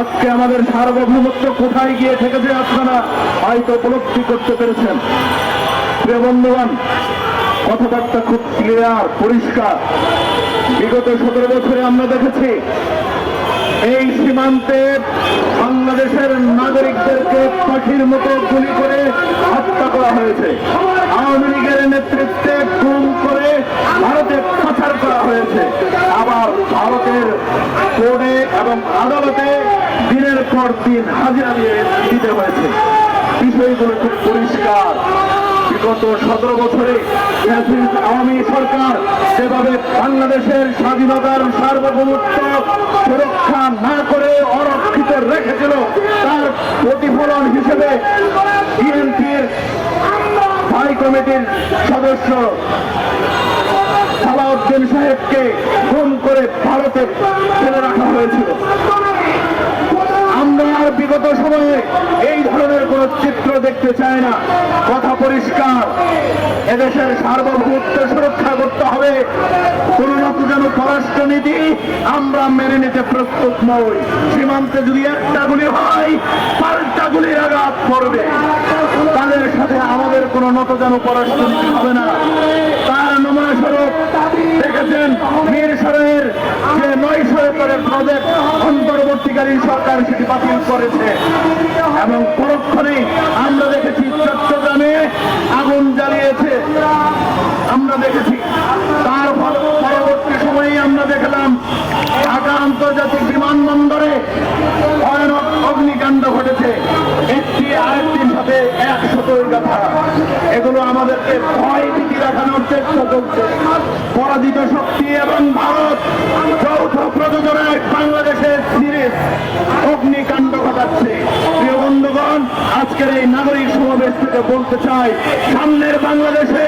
আজকে আমাদের সার্বভৌমত্ব কোথায় গিয়ে থেকেছে আপনারা হয়তো উপলব্ধি করতে পেরেছেন। প্রিয় বন্ধুগণ, কথাবার্তা খুব ক্লিয়ার পরিষ্কার। বিগত সতেরো বছরে আমরা দেখেছি এই সীমান্তে বাংলাদেশের নাগরিকদেরকে পাখির মতো গুলি করে হত্যা করা হয়েছে। আওয়ামী লীগের নেতৃত্বে গুম করে ভারতে পাচার করা হয়েছে আবার ভারতের কোর্টে এবং আদালতে দিনের পর দিন হাজিরা দিয়ে দিতে হয়েছে। বিষয়গুলো খুব পরিষ্কার। বিগত সতেরো বছরে আওয়ামী সরকার যেভাবে বাংলাদেশের স্বাধীনতার সার্বভৌমত্ব সুরক্ষা না করে অরক্ষিত রেখেছিল, তার প্রতিফলন হিসেবে বিএনপির হাই কমিটির সদস্য সালাউদ্দিন সাহেবকে গুম করে ভারতে ফেলে রাখা হয়েছিল আমরা আর বিগত সময়ে এই ধরনের কোন দেখতে চাই না। কথা পরিষ্কার। এদেশের সার্বভৌমত্ব সুরক্ষা করতে হবে। কোন যেন পররাষ্ট্রনীতি আমরা মেনে নিতে প্রস্তুত নই। সীমান্তে যদি একটা গুলি হয়, পাল্টা গুলির আঘাত পড়বে। তাদের সাথে আমাদের কোনো নত যেন পররাষ্ট্রনীতি হবে না। তার নমুনা স্বরূপ দেখেছেন মীর সরের যে নয়শো একরের প্রজেক্ট অন্তর্বর্তীকালীন সরকার সেটি বাতিল করেছে। আমরা দেখলাম ঢাকা আন্তর্জাতিক বিমানবন্দরে ভয়ানক অগ্নিকাণ্ড ঘটেছে। একটি আরেকটির সাথে একশতই কথা এগুলো আমাদেরকে ভয় ভীতি দেখানোর চেষ্টা করছে পরাজিত শক্তি এবং ভারত যৌথ প্রযোজনায় বাংলাদেশের সিরিজ অগ্নিকাণ্ড ঘটাচ্ছে। প্রিয় বন্ধুগণ, আজকের এই নাগরিক সমাবেশ থেকে বলতে চাই, সামনের বাংলাদেশে